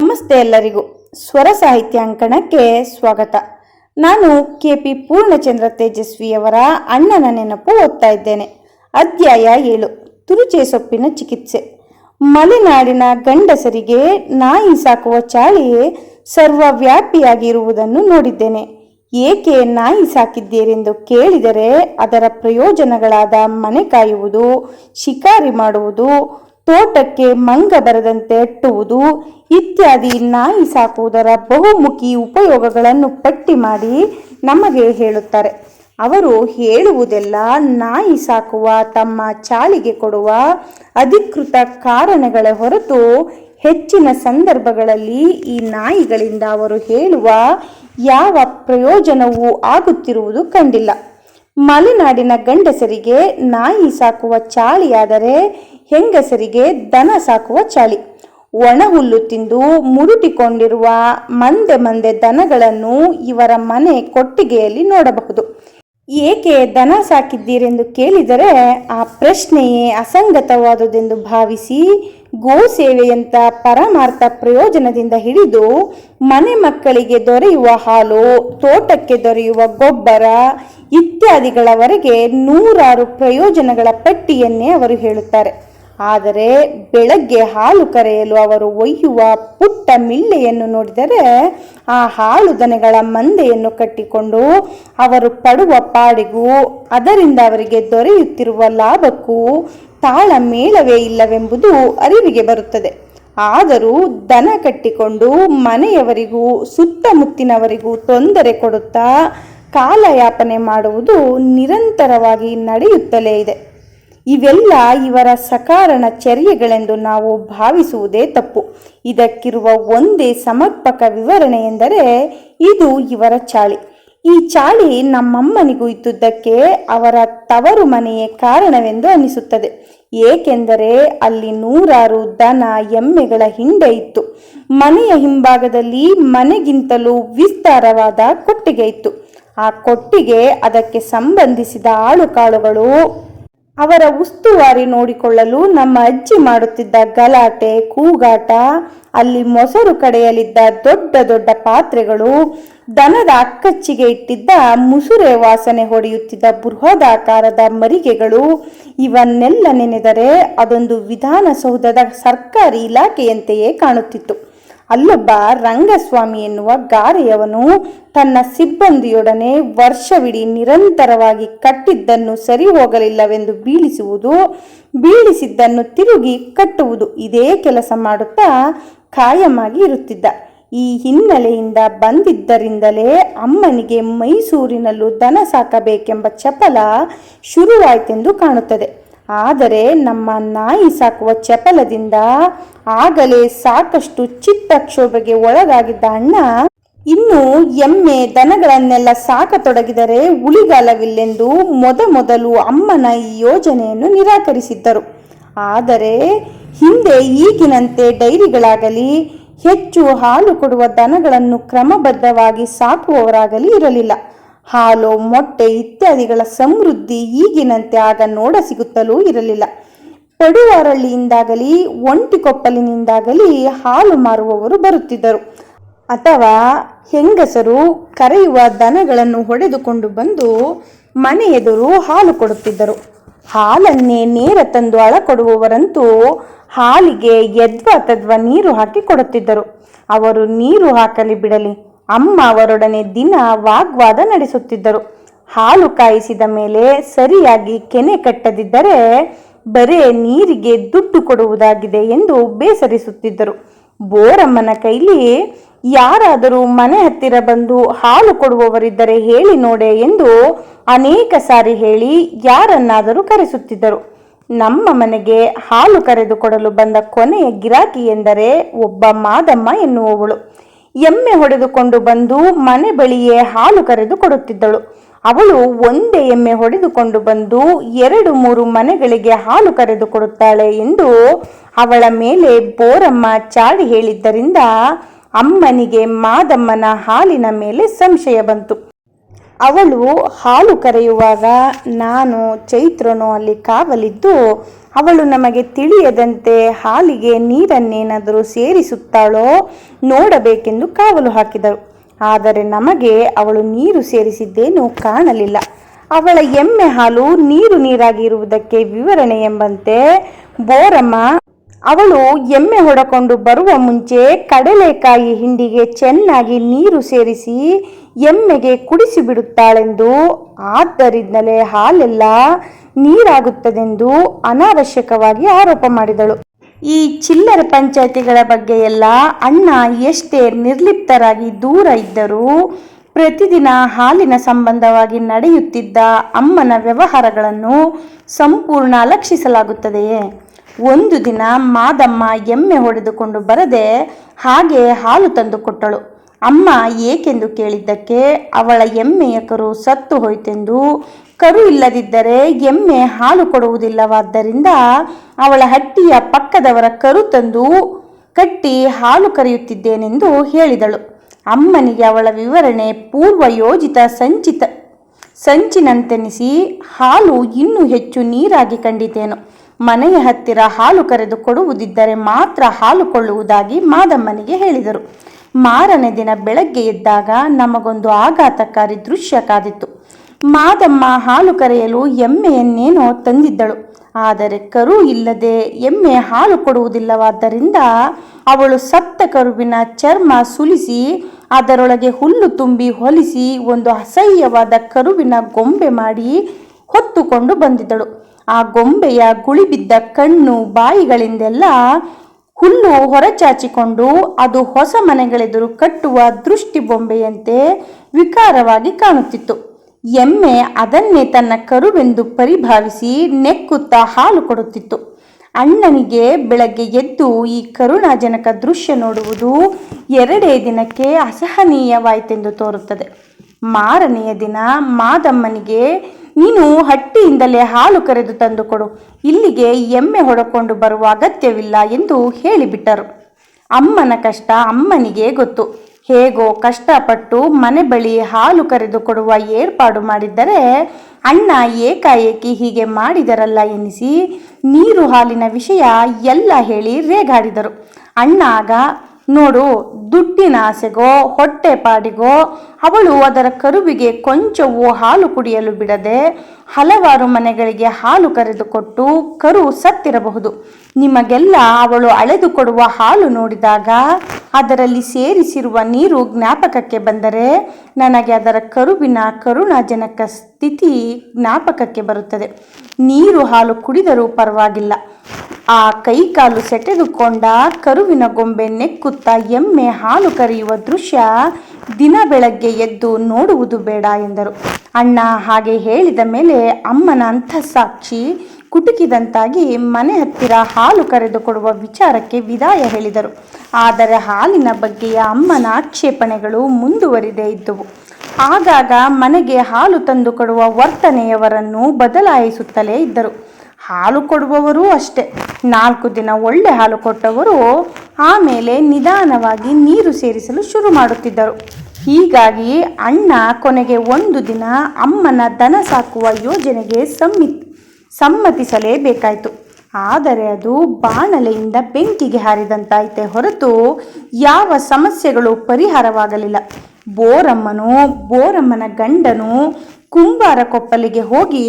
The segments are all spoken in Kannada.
ನಮಸ್ತೆ ಎಲ್ಲರಿಗೂ. ಸ್ವರ ಸಾಹಿತ್ಯ ಅಂಕಣಕ್ಕೆ ಸ್ವಾಗತ. ನಾನು ಕೆ ಪಿ ಪೂರ್ಣಚಂದ್ರ ತೇಜಸ್ವಿಯವರ ಅಣ್ಣನ ನೆನಪು ಓದ್ತಾ ಇದ್ದೇನೆ. ಅಧ್ಯಾಯ ಏಳು, ತುರುಚೆ ಸೊಪ್ಪಿನ ಚಿಕಿತ್ಸೆ. ಮಲೆನಾಡಿನ ಗಂಡಸರಿಗೆ ನಾಯಿ ಸಾಕುವ ಚಾಳಿಯೇ ಸರ್ವವ್ಯಾಪಿಯಾಗಿರುವುದನ್ನು ನೋಡಿದ್ದೇನೆ. ಏಕೆ ನಾಯಿ ಸಾಕಿದ್ದೀರೆಂದು ಕೇಳಿದರೆ ಅದರ ಪ್ರಯೋಜನಗಳಾದ ಮನೆ ಕಾಯುವುದು, ಶಿಕಾರಿ ಮಾಡುವುದು ತೋಟಕ್ಕೆ ಮಂಗ ಬರದಂತೆ ಅಟ್ಟುವುದು ಇತ್ಯಾದಿ ನಾಯಿ ಸಾಕುವುದರ ಬಹುಮುಖಿ ಉಪಯೋಗಗಳನ್ನು ಪಟ್ಟಿ ಮಾಡಿ ನಮಗೆ ಹೇಳುತ್ತಾರೆ. ಅವರು ಹೇಳುವುದೆಲ್ಲ ನಾಯಿ ಸಾಕುವ, ತಮ್ಮ ಚಾಳಿಗೆ ಕೊಡುವ ಅಧಿಕೃತ ಕಾರಣಗಳ ಹೊರತು ಹೆಚ್ಚಿನ ಸಂದರ್ಭಗಳಲ್ಲಿ ಈ ನಾಯಿಗಳಿಂದ ಅವರು ಹೇಳುವ ಯಾವ ಪ್ರಯೋಜನವೂ ಆಗುತ್ತಿರುವುದು ಕಂಡಿಲ್ಲ. ಮಲೆನಾಡಿನ ಗಂಡಸರಿಗೆ ನಾಯಿ ಸಾಕುವ ಚಾಳಿಯಾದರೆ ಹೆಂಗಸರಿಗೆ ದನ ಸಾಕುವ ಚಾಳಿ. ಒಣ ಹುಲ್ಲು ತಿಂದು ಮುರುಟಿಕೊಂಡಿರುವ ಮಂದೆ ಮಂದೆ ದನಗಳನ್ನು ಇವರ ಮನೆ ಕೊಟ್ಟಿಗೆಯಲ್ಲಿ ನೋಡಬಹುದು. ಏಕೆ ದನ ಸಾಕಿದ್ದೀರೆಂದು ಕೇಳಿದರೆ ಆ ಪ್ರಶ್ನೆಯೇ ಅಸಂಗತವಾದುದೆಂದು ಭಾವಿಸಿ ಗೋ ಸೇವೆಯಂತ ಪರಮಾರ್ಥ ಪ್ರಯೋಜನದಿಂದ ಹಿಡಿದು ಮನೆ ಮಕ್ಕಳಿಗೆ ದೊರೆಯುವ ಹಾಲು, ತೋಟಕ್ಕೆ ದೊರೆಯುವ ಗೊಬ್ಬರ ಇತ್ಯಾದಿಗಳವರೆಗೆ ನೂರಾರು ಪ್ರಯೋಜನಗಳ ಪಟ್ಟಿಯನ್ನೇ ಅವರು ಹೇಳುತ್ತಾರೆ. ಆದರೆ ಬೆಳಗ್ಗೆ ಹಾಲು ಕರೆಯಲು ಅವರು ಒಯ್ಯುವ ಪುಟ್ಟ ಮಿಳ್ಳೆಯನ್ನು ನೋಡಿದರೆ ಆ ಹಾಲು ದನಗಳ ಮಂದೆಯನ್ನು ಕಟ್ಟಿಕೊಂಡು ಅವರು ಪಡುವ ಪಾಡಿಗೂ ಅದರಿಂದ ಅವರಿಗೆ ದೊರೆಯುತ್ತಿರುವ ಲಾಭಕ್ಕೂ ತಾಳ ಮೇಳವೇ ಇಲ್ಲವೆಂಬುದು ಅರಿವಿಗೆ ಬರುತ್ತದೆ. ಆದರೂ ದನ ಕಟ್ಟಿಕೊಂಡು ಮನೆಯವರಿಗೂ ಸುತ್ತಮುತ್ತಿನವರಿಗೂ ತೊಂದರೆ ಕೊಡುತ್ತಾ ಕಾಲಯಾಪನೆ ಮಾಡುವುದು ನಿರಂತರವಾಗಿ ನಡೆಯುತ್ತಲೇ ಇದೆ. ಇವೆಲ್ಲ ಇವರ ಸಕಾರಣ ಚರ್ಯೆಗಳೆಂದು ನಾವು ಭಾವಿಸುವುದೇ ತಪ್ಪು. ಇದಕ್ಕಿರುವ ಒಂದೇ ಸಮರ್ಪಕ ವಿವರಣೆ ಎಂದರೆ ಇದು ಇವರ ಚಾಳಿ. ಈ ಚಾಳಿ ನಮ್ಮಮ್ಮನಿಗೂ ಇದ್ದುದಕ್ಕೆ ಅವರ ತವರು ಮನೆಯೇ ಕಾರಣವೆಂದು ಅನಿಸುತ್ತದೆ. ಏಕೆಂದರೆ ಅಲ್ಲಿ ನೂರಾರು ದನ ಎಮ್ಮೆಗಳ ಹಿಂಡೆ ಇತ್ತು. ಮನೆಯ ಹಿಂಭಾಗದಲ್ಲಿ ಮನೆಗಿಂತಲೂ ವಿಸ್ತಾರವಾದ ಕೊಟ್ಟಿಗೆ ಇತ್ತು. ಆ ಕೊಟ್ಟಿಗೆ ಅದಕ್ಕೆ ಸಂಬಂಧಿಸಿದ ಆಳುಕಾಳುಗಳು ಅವರ ಉಸ್ತುವಾರಿ ನೋಡಿಕೊಳ್ಳಲು ನಮ್ಮ ಅಜ್ಜಿ ಮಾಡುತ್ತಿದ್ದ ಗಲಾಟೆ, ಕೂಗಾಟ, ಅಲ್ಲಿ ಮೊಸರು ಕಡೆಯಲಿದ್ದ ದೊಡ್ಡ ದೊಡ್ಡ ಪಾತ್ರೆಗಳು, ದನದ ಅಕ್ಕಚ್ಚಿಗೆ ಇಟ್ಟಿದ್ದ ಮುಸುರೆ ವಾಸನೆ ಹೊಡೆಯುತ್ತಿದ್ದ ಬೃಹದಾಕಾರದ ಮರಿಗೆಗಳು, ಇವನ್ನೆಲ್ಲ ನೆನೆದರೆ ಅದೊಂದು ವಿಧಾನಸೌಧದ ಸರ್ಕಾರಿ ಇಲಾಖೆಯಂತೆಯೇ ಕಾಣುತ್ತಿತ್ತು. ಅಲ್ಲೊಬ್ಬ ರಂಗಸ್ವಾಮಿ ಎನ್ನುವ ಗಾರೆಯವನು ತನ್ನ ಸಿಬ್ಬಂದಿಯೊಡನೆ ವರ್ಷವಿಡೀ ನಿರಂತರವಾಗಿ ಕಟ್ಟಿದ್ದನ್ನು ಸರಿ ಹೋಗಲಿಲ್ಲವೆಂದು ಬೀಳಿಸುವುದು, ಬೀಳಿಸಿದ್ದನ್ನು ತಿರುಗಿ ಕಟ್ಟುವುದು ಇದೇ ಕೆಲಸ ಮಾಡುತ್ತಾ ಕಾಯಮಾಗಿ ಇರುತ್ತಿದ್ದ. ಈ ಹಿನ್ನೆಲೆಯಿಂದ ಬಂದಿದ್ದರಿಂದಲೇ ಅಮ್ಮನಿಗೆ ಮೈಸೂರಿನಲ್ಲೂ ದನ ಸಾಕಬೇಕೆಂಬ ಚಪಲ ಶುರುವಾಯಿತೆಂದು ಕಾಣುತ್ತದೆ. ಆದರೆ ನಮ್ಮ ನಾಯಿ ಸಾಕುವ ಚಪಲದಿಂದ ಆಗಲೇ ಸಾಕಷ್ಟು ಚಿತ್ತಕ್ಷೋಭೆಗೆ ಒಳಗಾಗಿದ್ದ ಅಣ್ಣ ಇನ್ನು ಎಮ್ಮೆ ದನಗಳನ್ನೆಲ್ಲ ಸಾಕತೊಡಗಿದರೆ ಉಳಿಗಾಲವಿಲ್ಲೆಂದು ಮೊದಮೊದಲು ಅಮ್ಮನ ಈ ಯೋಜನೆಯನ್ನು ನಿರಾಕರಿಸಿದ್ದರು. ಆದರೆ ಹಿಂದೆ ಈಗಿನಂತೆ ಡೈರಿಗಳಾಗಲಿ, ಹೆಚ್ಚು ಹಾಲು ಕೊಡುವ ದನಗಳನ್ನು ಕ್ರಮಬದ್ಧವಾಗಿ ಸಾಕುವವರಾಗಲಿ ಇರಲಿಲ್ಲ. ಹಾಲು, ಮೊಟ್ಟೆ ಇತ್ಯಾದಿಗಳ ಸಮೃದ್ಧಿ ಈಗಿನಂತೆ ಆಗ ನೋಡ ಸಿಗುತ್ತಲೂ ಇರಲಿಲ್ಲ. ಪಡುವರಳ್ಳಿಯಿಂದಾಗಲಿ ಒಂಟಿಕೊಪ್ಪಲಿನಿಂದಾಗಲಿ ಹಾಲು ಮಾರುವವರು ಬರುತ್ತಿದ್ದರು. ಅಥವಾ ಹೆಂಗಸರು ಕರೆಯುವ ದನಗಳನ್ನು ಹೊಡೆದುಕೊಂಡು ಬಂದು ಮನೆ ಎದುರು ಹಾಲು ಕೊಡುತ್ತಿದ್ದರು. ಹಾಲನ್ನೇ ನೇರ ತಂದು ಅಳಕೊಡುವವರಂತೂ ಹಾಲಿಗೆ ಯದ್ವ ತದ್ವ ನೀರು ಹಾಕಿ ಕೊಡುತ್ತಿದ್ದರು. ಅವರು ನೀರು ಹಾಕಲಿ ಬಿಡಲಿ. ಅಮ್ಮ ಅವರೊಡನೆ ದಿನ ವಾಗ್ವಾದ ನಡೆಸುತ್ತಿದ್ದರು. ಹಾಲು ಕಾಯಿಸಿದ ಮೇಲೆ ಸರಿಯಾಗಿ ಕೆನೆ ಕಟ್ಟದಿದ್ದರೆ ಬರೇ ನೀರಿಗೆ ದುಡ್ಡು ಕೊಡುವುದಾಗಿದೆ ಎಂದು ಬೇಸರಿಸುತ್ತಿದ್ದರು. ಬೋರಮ್ಮನ ಕೈಲಿ ಯಾರಾದರೂ ಮನೆ ಹತ್ತಿರ ಬಂದು ಹಾಲು ಕೊಡುವವರಿದ್ದರೆ ಹೇಳಿ ನೋಡೆ ಎಂದು ಅನೇಕ ಸಾರಿ ಹೇಳಿ ಯಾರನ್ನಾದರೂ ಕರೆಸುತ್ತಿದ್ದರು. ನಮ್ಮ ಮನೆಗೆ ಹಾಲು ಕರೆದುಕೊಡಲು ಬಂದ ಕೊನೆಯ ಗಿರಾಕಿ ಎಂದರೆ ಒಬ್ಬ ಮಾದಮ್ಮ ಎನ್ನುವವಳು. ಎಮ್ಮೆ ಹೊಡೆದುಕೊಂಡು ಬಂದು ಮನೆ ಬಳಿಯೇ ಹಾಲು ಕರೆದು ಕೊಡುತ್ತಿದ್ದಳು. ಅವಳು ಒಂದೇ ಎಮ್ಮೆ ಹೊಡೆದುಕೊಂಡು ಬಂದು ಎರಡು ಮೂರು ಮನೆಗಳಿಗೆ ಹಾಲು ಕರೆದು ಕೊಡುತ್ತಾಳೆ ಎಂದು ಅವಳ ಮೇಲೆ ಬೋರಮ್ಮ ಚಾಡಿ ಹೇಳಿದ್ದರಿಂದ ಅಮ್ಮನಿಗೆ ಮಾದಮ್ಮನ ಹಾಲಿನ ಮೇಲೆ ಸಂಶಯ ಬಂತು. ಅವಳು ಹಾಲು ಕರೆಯುವಾಗ ನಾನು ಚೈತ್ರನು ಅಲ್ಲಿ ಕಾವಲಿದ್ದು ಅವಳು ನಮಗೆ ತಿಳಿಯದಂತೆ ಹಾಲಿಗೆ ನೀರನ್ನೇನಾದರೂ ಸೇರಿಸುತ್ತಾಳೋ ನೋಡಬೇಕೆಂದು ಕಾವಲು ಹಾಕಿದರು ಆದರೆ ನಮಗೆ ಅವಳು ನೀರು ಸೇರಿಸಿದ್ದೇನೂ ಕಾಣಲಿಲ್ಲ. ಅವಳ ಎಮ್ಮೆ ಹಾಲು ನೀರು ನೀರಾಗಿರುವುದಕ್ಕೆ ವಿವರಣೆ ಎಂಬಂತೆ ಬೋರಮ್ಮ ಅವಳು ಎಮ್ಮೆ ಹೊಡಕೊಂಡು ಬರುವ ಮುಂಚೆ ಕಡಲೆಕಾಯಿ ಹಿಂಡಿಗೆ ಚೆನ್ನಾಗಿ ನೀರು ಸೇರಿಸಿ ಎಮ್ಮೆಗೆ ಕುಡಿಸಿಬಿಡುತ್ತಾಳೆಂದು ಆದ್ದರಿಂದಲೇ ಹಾಲೆಲ್ಲ ನೀರಾಗುತ್ತದೆಂದು ಅನಾವಶ್ಯಕವಾಗಿ ಆರೋಪ ಮಾಡಿದಳು. ಈ ಚಿಲ್ಲರೆ ಪಂಚಾಯಿತಿಗಳ ಬಗ್ಗೆ ಎಲ್ಲ ಅಣ್ಣ ಎಷ್ಟೇ ನಿರ್ಲಿಪ್ತರಾಗಿ ದೂರ ಇದ್ದರೂ ಪ್ರತಿದಿನ ಹಾಲಿನ ಸಂಬಂಧವಾಗಿ ನಡೆಯುತ್ತಿದ್ದ ಅಮ್ಮನ ವ್ಯವಹಾರಗಳನ್ನು ಸಂಪೂರ್ಣ ಅಲಕ್ಷಿಸಲಾಗುತ್ತದೆಯೇ ಒಂದು ದಿನ ಮಾದಮ್ಮ ಎಮ್ಮೆ ಹೊಡೆದುಕೊಂಡು ಬರದೆ ಹಾಗೆ ಹಾಲು ತಂದು ಕೊಟ್ಟಳು. ಅಮ್ಮ ಏಕೆಂದು ಕೇಳಿದ್ದಕ್ಕೆ ಅವಳ ಎಮ್ಮೆಯ ಕರು ಸತ್ತು ಹೋಯ್ತೆಂದು ಕರು ಇಲ್ಲದಿದ್ದರೆ ಎಮ್ಮೆ ಹಾಲು ಕೊಡುವುದಿಲ್ಲವಾದ್ದರಿಂದ ಅವಳ ಹಟ್ಟಿಯ ಪಕ್ಕದವರ ಕರು ತಂದು ಕಟ್ಟಿ ಹಾಲು ಕರೆಯುತ್ತಿದ್ದೇನೆಂದು ಹೇಳಿದಳು. ಅಮ್ಮನಿಗೆ ಅವಳ ವಿವರಣೆ ಪೂರ್ವ ಯೋಜಿತ ಸಂಚಿತ. ಸಂಚಿನಂತೆನಿಸಿ ಹಾಲು ಇನ್ನೂ ಹೆಚ್ಚು ನೀರಾಗಿ ಕಂಡಿತೇನು ಮನೆಯ ಹತ್ತಿರ ಹಾಲು ಕರೆದು ಕೊಡುವುದಿದ್ದರೆ ಮಾತ್ರ ಹಾಲು ಕೊಳ್ಳುವುದಾಗಿ ಮಾದಮ್ಮನಿಗೆ ಹೇಳಿದರು. ಮಾರನೇ ದಿನ ಬೆಳಗ್ಗೆ ಎದ್ದಾಗ ನಮಗೊಂದು ಆಘಾತಕಾರಿ ದೃಶ್ಯ ಕಾದಿತ್ತು. ಮಾದಮ್ಮ ಹಾಲು ಕರೆಯಲು ಎಮ್ಮೆಯನ್ನೇನೋ ತಂದಿದ್ದಳು. ಆದರೆ ಕರು ಇಲ್ಲದೆ ಎಮ್ಮೆ ಹಾಲು ಕೊಡುವುದಿಲ್ಲವಾದ್ದರಿಂದ ಅವಳು ಸತ್ತ ಕರುವಿನ ಚರ್ಮ ಸುಲಿಸಿ ಅದರೊಳಗೆ ಹುಲ್ಲು ತುಂಬಿ ಹೊಲಿಸಿ ಒಂದು ಅಸಹ್ಯವಾದ ಕರುವಿನ ಗೊಂಬೆ ಮಾಡಿ ಹೊತ್ತುಕೊಂಡು ಬಂದಿದ್ದಳು. ಆ ಗೊಂಬೆಯ ಗುಳಿಬಿದ್ದ ಕಣ್ಣು ಬಾಯಿಗಳಿಂದೆಲ್ಲ ಹುಲ್ಲು ಹೊರಚಾಚಿಕೊಂಡು ಅದು ಹೊಸ ಮನೆಗಳೆದುರು ಕಟ್ಟುವ ದೃಷ್ಟಿ ಬೊಂಬೆಯಂತೆ ವಿಕಾರವಾಗಿ ಕಾಣುತ್ತಿತ್ತು. ಎಮ್ಮೆ ಅದನ್ನೇ ತನ್ನ ಕರುವೆಂದು ಪರಿಭಾವಿಸಿ ನೆಕ್ಕುತ್ತಾ ಹಾಲು ಕೊಡುತ್ತಿತ್ತು. ಅಣ್ಣನಿಗೆ ಬೆಳಗ್ಗೆ ಎದ್ದು ಈ ಕರುಣಾಜನಕ ದೃಶ್ಯ ನೋಡುವುದು ಎರಡೇ ದಿನಕ್ಕೆ ಅಸಹನೀಯವಾಯಿತೆಂದು ತೋರುತ್ತದೆ. ಮಾರನೆಯ ದಿನ ಮಾದಮ್ಮನಿಗೆ ನೀನು ಹಟ್ಟಿಯಿಂದಲೇ ಹಾಲು ಕರೆದು ತಂದುಕೊಡು. ಇಲ್ಲಿಗೆ ಎಮ್ಮೆ ಹೊಡಕೊಂಡು ಬರುವ ಅಗತ್ಯವಿಲ್ಲ ಎಂದು ಹೇಳಿಬಿಟ್ಟರು. ಅಮ್ಮನ ಕಷ್ಟ ಅಮ್ಮನಿಗೆ ಗೊತ್ತು. ಹೇಗೋ ಕಷ್ಟಪಟ್ಟು ಮನೆ ಬಳಿ ಹಾಲು ಕರೆದು ಕೊಡುವ ಏರ್ಪಾಡು ಮಾಡಿದ್ದರೆ ಅಣ್ಣ ಏಕಾಏಕಿ ಹೀಗೆ ಮಾಡಿದರಲ್ಲ ಎನಿಸಿ ನೀರು ಹಾಲಿನ ವಿಷಯ ಎಲ್ಲ ಹೇಳಿ ರೇಗಾಡಿದರು. ಅಣ್ಣ ಆಗ ನೋಡು, ದುಡ್ಡಿನ ಆಸೆಗೋ ಹೊಟ್ಟೆಪಾಡಿಗೋ ಅವಳು ಅದರ ಕರುವಿಗೆ ಕೊಂಚವೂ ಹಾಲು ಕುಡಿಯಲು ಬಿಡದೆ ಹಲವಾರು ಮನೆಗಳಿಗೆ ಹಾಲು ಕರೆದುಕೊಟ್ಟು ಕರು ಸತ್ತಿರಬಹುದು. ನಿಮಗೆಲ್ಲ ಅವಳು ಅಳೆದು ಕೊಡುವ ಹಾಲು ನೋಡಿದಾಗ ಅದರಲ್ಲಿ ಸೇರಿಸಿರುವ ನೀರು ಜ್ಞಾಪಕಕ್ಕೆ ಬಂದರೆ ನನಗೆ ಅದರ ಕರುವಿನ ಕರುಣಾಜನಕ ಸ್ಥಿತಿ ಜ್ಞಾಪಕಕ್ಕೆ ಬರುತ್ತದೆ. ನೀರು ಹಾಲು ಕುಡಿದರೂ ಪರವಾಗಿಲ್ಲ. ಆ ಕೈಕಾಲು ಸೆಟೆದುಕೊಂಡ ಕರುವಿನ ಗೊಂಬೆ ನೆಕ್ಕುತ್ತಾ ಎಮ್ಮೆ ಹಾಲು ಕರೆಯುವ ದೃಶ್ಯ ದಿನ ಬೆಳಗ್ಗೆ ಎದ್ದು ನೋಡುವುದು ಬೇಡ ಎಂದರು. ಅಣ್ಣ ಹಾಗೆ ಹೇಳಿದ ಮೇಲೆ ಅಮ್ಮನ ಅಂತಃಸಾಕ್ಷಿ ಕುಟುಕಿದಂತಾಗಿ ಮನೆ ಹತ್ತಿರ ಹಾಲು ಕರೆದುಕೊಡುವ ವಿಚಾರಕ್ಕೆ ವಿದಾಯ ಹೇಳಿದರು. ಆದರೆ ಹಾಲಿನ ಬಗ್ಗೆಯ ಅಮ್ಮನ ಆಕ್ಷೇಪಣೆಗಳು ಮುಂದುವರಿದೇ ಇದ್ದವು. ಆಗಾಗ ಮನೆಗೆ ಹಾಲು ತಂದು ಕೊಡುವ ವರ್ತನೆಯವರನ್ನು ಬದಲಾಯಿಸುತ್ತಲೇ ಇದ್ದರು. ಹಾಲು ಕೊಡುವವರೂ ಅಷ್ಟೇ. ನಾಲ್ಕು ದಿನ ಒಳ್ಳೆ ಹಾಲು ಕೊಟ್ಟವರು ಆಮೇಲೆ ನಿಧಾನವಾಗಿ ನೀರು ಸೇರಿಸಲು ಶುರು ಮಾಡುತ್ತಿದ್ದರು. ಹೀಗಾಗಿ ಅಣ್ಣ ಕೊನೆಗೆ ಒಂದು ದಿನ ಅಮ್ಮನ ದನ ಸಾಕುವ ಯೋಜನೆಗೆ ಸಮ್ಮಿ ಸಮ್ಮತಿಸಲೇಬೇಕಾಯಿತು. ಆದರೆ ಅದು ಬಾಣಲೆಯಿಂದ ಬೆಂಕಿಗೆ ಹಾರಿದಂತಾಯಿತೆ ಹೊರತು ಯಾವ ಸಮಸ್ಯೆಗಳು ಪರಿಹಾರವಾಗಲಿಲ್ಲ. ಬೋರಮ್ಮನು, ಬೋರಮ್ಮನ ಗಂಡನು ಕುಂಬಾರ ಕೊಪ್ಪಲಿಗೆ ಹೋಗಿ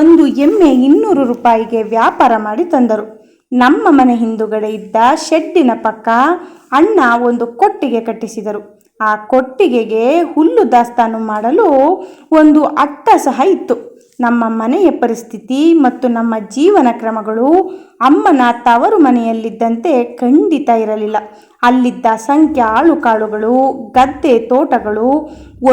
ಒಂದು ಎಮ್ಮೆ ಇನ್ನೂರು ರೂಪಾಯಿಗೆ ವ್ಯಾಪಾರ ಮಾಡಿ ತಂದರು. ನಮ್ಮ ಮನೆ ಹಿಂದುಗಡೆ ಇದ್ದ ಶೆಡ್ಡಿನ ಪಕ್ಕ ಅಣ್ಣ ಒಂದು ಕೊಟ್ಟಿಗೆ ಕಟ್ಟಿಸಿದರು. ಆ ಕೊಟ್ಟಿಗೆಗೆ ಹುಲ್ಲು ದಾಸ್ತಾನು ಮಾಡಲು ಒಂದು ಅಟ್ಟ ಸಹ ಇತ್ತು. ನಮ್ಮ ಮನೆಯ ಪರಿಸ್ಥಿತಿ ಮತ್ತು ನಮ್ಮ ಜೀವನ ಕ್ರಮಗಳು ಅಮ್ಮನ ತವರು ಮನೆಯಲ್ಲಿದ್ದಂತೆ ಖಂಡಿತ ಇರಲಿಲ್ಲ. ಅಲ್ಲಿದ್ದ ಸಂಖ್ಯೆ ಆಳುಕಾಳುಗಳು ಗದ್ದೆ ತೋಟಗಳು,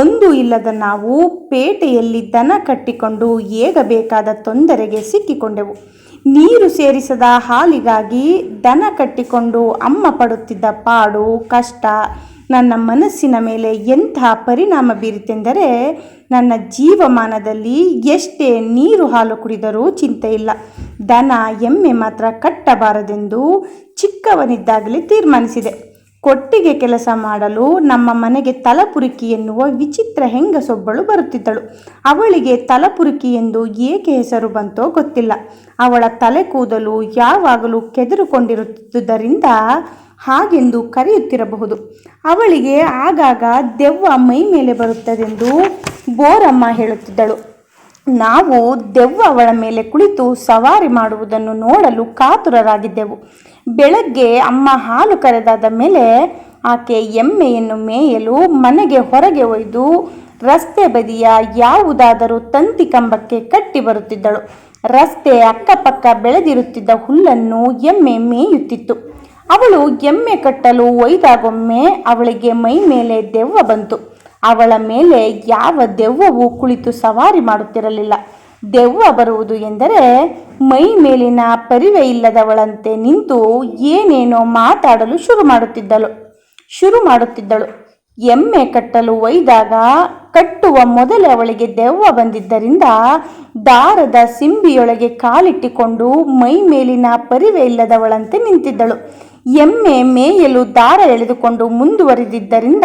ಒಂದು ಇಲ್ಲದ ನಾವು ಪೇಟೆಯಲ್ಲಿ ದನ ಕಟ್ಟಿಕೊಂಡು ಏಗಬೇಕಾದ ತೊಂದರೆಗೆ ಸಿಕ್ಕಿಕೊಂಡೆವು. ನೀರು ಸೇರಿಸದ ಹಾಲಿಗಾಗಿ ದನ ಕಟ್ಟಿಕೊಂಡು ಅಮ್ಮ ಪಡುತ್ತಿದ್ದ ಪಾಡು, ಕಷ್ಟ, ನನ್ನ ಮನಸ್ಸಿನ ಮೇಲೆ ಎಂಥ ಪರಿಣಾಮ ಬೀರಿತೆಂದರೆ ನನ್ನ ಜೀವಮಾನದಲ್ಲಿ ಎಷ್ಟೇ ನೀರು ಹಾಲು ಕುಡಿದರೂ ಚಿಂತೆ ಇಲ್ಲ. ದನ ಎಮ್ಮೆ ಮಾತ್ರ ಕಟ್ಟಬಾರದೆಂದು ಚಿಕ್ಕವನಿದ್ದಾಗಲೇ ತೀರ್ಮಾನಿಸಿದೆ. ಕೊಟ್ಟಿಗೆ ಕೆಲಸ ಮಾಡಲು ನಮ್ಮ ಮನೆಗೆ ತಲಪುರುಕಿ ಎನ್ನುವ ವಿಚಿತ್ರ ಹೆಂಗಸೊಬ್ಬಳು ಬರುತ್ತಿದ್ದಳು. ಅವಳಿಗೆ ತಲಪುರುಕಿ ಎಂದು ಏಕೆ ಹೆಸರು ಬಂತೋ ಗೊತ್ತಿಲ್ಲ. ಅವಳ ತಲೆ ಕೂದಲು ಯಾವಾಗಲೂ ಕೆದರುಕೊಂಡಿರುತ್ತಿದ್ದರಿಂದ ಹಾಗೆಂದು ಕರೆಯುತ್ತಿರಬಹುದು. ಅವಳಿಗೆ ಆಗಾಗ ದೆವ್ವ ಮೈ ಮೇಲೆ ಬರುತ್ತದೆಂದು ಬೋರಮ್ಮ ಹೇಳುತ್ತಿದ್ದಳು. ನಾವು ದೆವ್ವ ಅವಳ ಮೇಲೆ ಕುಳಿತು ಸವಾರಿ ಮಾಡುವುದನ್ನು ನೋಡಲು ಕಾತುರರಾಗಿದ್ದೆವು. ಬೆಳಗ್ಗೆ ಅಮ್ಮ ಹಾಲು ಕರೆದಾದ ಮೇಲೆ ಆಕೆ ಎಮ್ಮೆಯನ್ನು ಮೇಯಲು ಮನೆಗೆ ಹೊರಗೆ ಒಯ್ದು ರಸ್ತೆ ಬದಿಯ ಯಾವುದಾದರೂ ತಂತಿ ಕಂಬಕ್ಕೆ ಕಟ್ಟಿ ಬರುತ್ತಿದ್ದಳು. ರಸ್ತೆ ಅಕ್ಕಪಕ್ಕ ಬೆಳೆದಿರುತ್ತಿದ್ದ ಹುಲ್ಲನ್ನು ಎಮ್ಮೆ ಮೇಯುತ್ತಿತ್ತು. ಅವಳು ಎಮ್ಮೆ ಕಟ್ಟಲು ಒಯ್ದಾಗೊಮ್ಮೆ ಅವಳಿಗೆ ಮೈ ಮೇಲೆ ದೆವ್ವ ಬಂತು. ಅವಳ ಮೇಲೆ ಯಾವ ದೆವ್ವವು ಕುಳಿತು ಸವಾರಿ ಮಾಡುತ್ತಿರಲಿಲ್ಲ. ದೆವ್ವ ಬರುವುದು ಎಂದರೆ ಮೈ ಮೇಲಿನ ಪರಿವೆ ಇಲ್ಲದವಳಂತೆ ನಿಂತು ಏನೇನೋ ಮಾತಾಡಲು ಶುರು ಮಾಡುತ್ತಿದ್ದಳು. ಶುರು ಮಾಡುತ್ತಿದ್ದಳು. ಎಮ್ಮೆ ಕಟ್ಟಲು ಒಯ್ದಾಗ ಕಟ್ಟುವ ಮೊದಲೇ ಅವಳಿಗೆ ದೆವ್ವ ಬಂದಿದ್ದರಿಂದ ದಾರದ ಸಿಂಬಿಯೊಳಗೆ ಕಾಲಿಟ್ಟಿಕೊಂಡು ಮೈ ಮೇಲಿನ ಪರಿವೆ ಇಲ್ಲದವಳಂತೆ ನಿಂತಿದ್ದಳು. ಎಮ್ಮೆ ಮೇಯಲು ದಾರ ಎಳೆದುಕೊಂಡು ಮುಂದುವರಿದಿದ್ದರಿಂದ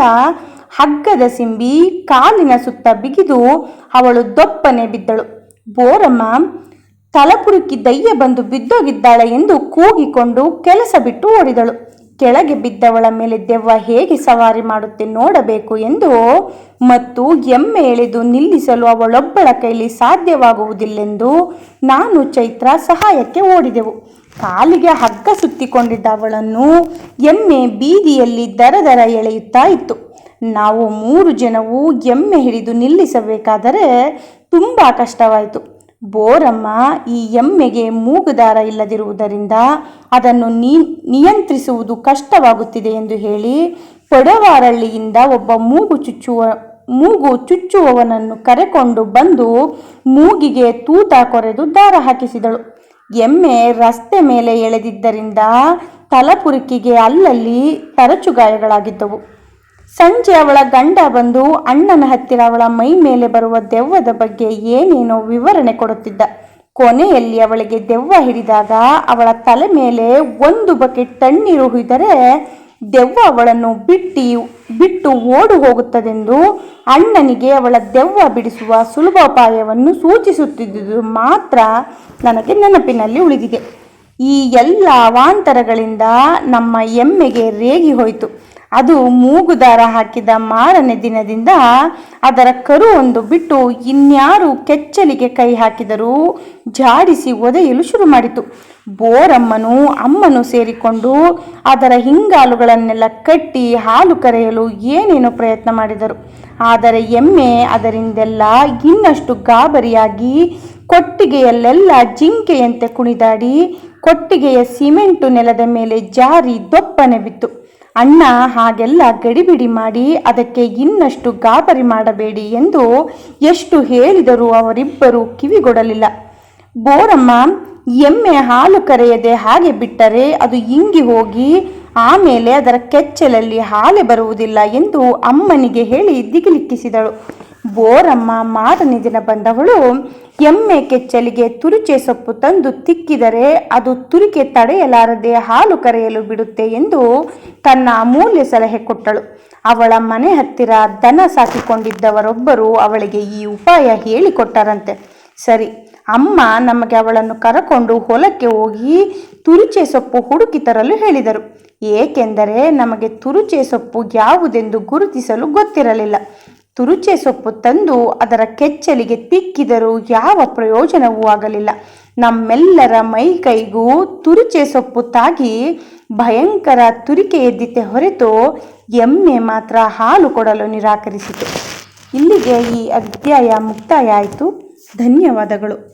ಹಗ್ಗದ ಸಿಂಬಿ ಕಾಲಿನ ಸುತ್ತ ಬಿಗಿದು ಅವಳು ದೊಪ್ಪನೆ ಬಿದ್ದಳು. ಬೋರಮ್ಮ ತಲಪುರುಕಿ ದಯ್ಯ ಬಂದು ಬಿದ್ದೋಗಿದ್ದಾಳೆ ಎಂದು ಕೂಗಿಕೊಂಡು ಕೆಲಸ ಬಿಟ್ಟು ಓಡಿದಳು. ಕೆಳಗೆ ಬಿದ್ದವಳ ಮೇಲೆ ದೆವ್ವ ಹೇಗೆ ಸವಾರಿ ಮಾಡುತ್ತೆ ನೋಡಬೇಕು ಎಂದು ಮತ್ತು ಎಮ್ಮೆ ಎಳೆದು ನಿಲ್ಲಿಸಲು ಅವಳೊಬ್ಬಳ ಕೈಲಿ ಸಾಧ್ಯವಾಗುವುದಿಲ್ಲೆಂದು ನಾನು ಚೈತ್ರ ಸಹಾಯಕ್ಕೆ ಓಡಿದೆವು. ಕಾಲಿಗೆ ಹಗ್ಗ ಸುತ್ತಿಕೊಂಡಿದ್ದ ಅವಳನ್ನು ಎಮ್ಮೆ ಬೀದಿಯಲ್ಲಿ ದರ ದರ ಎಳೆಯುತ್ತಾ ಇತ್ತು. ನಾವು ಮೂರು ಜನವು ಎಮ್ಮೆ ಹಿಡಿದು ನಿಲ್ಲಿಸಬೇಕಾದರೆ ತುಂಬ ಕಷ್ಟವಾಯಿತು. ಬೋರಮ್ಮ, ಈ ಎಮ್ಮೆಗೆ ಮೂಗುದಾರ ಇಲ್ಲದಿರುವುದರಿಂದ ಅದನ್ನು ನಿಯಂತ್ರಿಸುವುದು ಕಷ್ಟವಾಗುತ್ತಿದೆ ಎಂದು ಹೇಳಿ ಪೊಡವಾರಳ್ಳಿಯಿಂದ ಒಬ್ಬ ಮೂಗು ಚುಚ್ಚುವ, ಮೂಗು ಚುಚ್ಚುವವನನ್ನು ಕರೆಕೊಂಡು ಬಂದು ಮೂಗಿಗೆ ತೂತ ಕೊರೆದು ದಾರ ಹಾಕಿಸಿದಳು. ಎಮ್ಮೆ ರಸ್ತೆ ಮೇಲೆ ಎಳೆದಿದ್ದರಿಂದ ತಲಪುರುಕಿಗೆ ಅಲ್ಲಲ್ಲಿ ತರಚು ಗಾಯಗಳಾಗಿದ್ದವು ಸಂಜೆ ಅವಳ ಗಂಡ ಬಂದು ಅಣ್ಣನ ಹತ್ತಿರ ಅವಳ ಮೈ ಮೇಲೆ ಬರುವ ದೆವ್ವದ ಬಗ್ಗೆ ಏನೇನೋ ವಿವರಣೆ ಕೊಡುತ್ತಿದ್ದ. ಕೊನೆಯಲ್ಲಿ ಅವಳಿಗೆ ದೆವ್ವ ಹಿಡಿದಾಗ ಅವಳ ತಲೆ ಮೇಲೆ ಒಂದು ಬಕೆಟ್ ತಣ್ಣೀರು ಹುಯ್ದರೆ ದೆವ್ವ ಅವಳನ್ನು ಬಿಟ್ಟಿ, ಬಿಟ್ಟು ಓಡು ಹೋಗುತ್ತದೆಂದು ಅಣ್ಣನಿಗೆ ಅವಳ ದೆವ್ವ ಬಿಡಿಸುವ ಸುಲಭೋಪಾಯವನ್ನು ಸೂಚಿಸುತ್ತಿದ್ದುದು ಮಾತ್ರ ನನಗೆ ನೆನಪಿನಲ್ಲಿ ಉಳಿದಿದೆ. ಈ ಎಲ್ಲ ಅವಾಂತರಗಳಿಂದ ನಮ್ಮ ಎಮ್ಮೆಗೆ ರೇಗಿ ಹೋಯಿತು. ಅದು ಮೂಗುದಾರ ಹಾಕಿದ ಮಾರನೇ ದಿನದಿಂದ ಅದರ ಕರು ಒಂದು ಬಿಟ್ಟು ಇನ್ಯಾರು ಕೆಚ್ಚಲಿಗೆ ಕೈ ಹಾಕಿದರೂ ಜಾಡಿಸಿ ಒದೆಯಲು ಶುರು ಮಾಡಿತು. ಬೋರಮ್ಮನು ಅಮ್ಮನು ಸೇರಿಕೊಂಡು ಅದರ ಹಿಂಗಾಲುಗಳನ್ನೆಲ್ಲ ಕಟ್ಟಿ ಹಾಲು ಕರೆಯಲು ಏನೇನೋ ಪ್ರಯತ್ನ ಮಾಡಿದರು. ಆದರೆ ಎಮ್ಮೆ ಅದರಿಂದೆಲ್ಲ ಇನ್ನಷ್ಟು ಗಾಬರಿಯಾಗಿ ಕೊಟ್ಟಿಗೆಯಲ್ಲೆಲ್ಲ ಜಿಂಕೆಯಂತೆ ಕುಣಿದಾಡಿ ಕೊಟ್ಟಿಗೆಯ ಸಿಮೆಂಟು ನೆಲದ ಮೇಲೆ ಜಾರಿ ದೊಪ್ಪನೆ ಬಿತ್ತು. ಅಣ್ಣ, ಹಾಗೆಲ್ಲ ಗಡಿಬಿಡಿ ಮಾಡಿ, ಅದಕ್ಕೆ ಇನ್ನಷ್ಟು ಗಾಬರಿ ಮಾಡಬೇಡಿ ಎಂದು ಎಷ್ಟು ಹೇಳಿದರೂ ಅವರಿಬ್ಬರು ಕಿವಿಗೊಡಲಿಲ್ಲ. ಬೋರಮ್ಮ, ಎಮ್ಮೆ ಹಾಲು ಕರೆಯದೆ ಹಾಗೆ ಬಿಟ್ಟರೆ ಅದು ಇಂಗಿ ಹೋಗಿ ಆಮೇಲೆ ಅದರ ಕೆಚ್ಚಲಲ್ಲಿ ಹಾಲೆ ಬರುವುದಿಲ್ಲ ಎಂದು ಅಮ್ಮನಿಗೆ ಹೇಳಿ ದಿಗಿಲಿಕ್ಕಿಸಿದಳು. ಬೋರಮ್ಮ ಮಾರನೇ ದಿನ ಬಂದವಳು ಎಮ್ಮೆ ಕೆಚ್ಚಲಿಗೆ ತುರುಚೆ ಸೊಪ್ಪು ತಂದು ತಿಕ್ಕಿದರೆ ಅದು ತುರಿಕೆ ತಡೆಯಲಾರದೆ ಹಾಲು ಕರೆಯಲು ಬಿಡುತ್ತೆ ಎಂದು ತನ್ನ ಅಮೂಲ್ಯ ಸಲಹೆ ಕೊಟ್ಟಳು. ಅವಳ ಮನೆ ಹತ್ತಿರ ದನ ಸಾಕಿಕೊಂಡಿದ್ದವರೊಬ್ಬರು ಅವಳಿಗೆ ಈ ಉಪಾಯ ಹೇಳಿಕೊಟ್ಟರಂತೆ. ಸರಿ, ಅಮ್ಮ ನಮಗೆ ಅವಳನ್ನು ಕರಕೊಂಡು ಹೊಲಕ್ಕೆ ಹೋಗಿ ತುರುಚೆ ಸೊಪ್ಪು ಹುಡುಕಿ ತರಲು ಹೇಳಿದರು. ಏಕೆಂದರೆ ನಮಗೆ ತುರುಚೆ ಸೊಪ್ಪು ಯಾವುದೆಂದು ಗುರುತಿಸಲು ಗೊತ್ತಿರಲಿಲ್ಲ. ತುರುಚೆ ಸೊಪ್ಪು ತಂದು ಅದರ ಕೆಚ್ಚಲಿಗೆ ತಿಕ್ಕಿದರೂ ಯಾವ ಪ್ರಯೋಜನವೂ ಆಗಲಿಲ್ಲ. ನಮ್ಮೆಲ್ಲರ ಮೈ ಕೈಗೂ ತುರುಚೆ ಸೊಪ್ಪು ತಾಗಿ ಭಯಂಕರ ತುರಿಕೆ ಎದ್ದಿತೆ ಹೊರತು ಎಮ್ಮೆ ಮಾತ್ರ ಹಾಲು ಕೊಡಲು ನಿರಾಕರಿಸಿತು. ಇಲ್ಲಿಗೆ ಈ ಅಧ್ಯಾಯ ಮುಕ್ತಾಯ ಆಯಿತು. ಧನ್ಯವಾದಗಳು.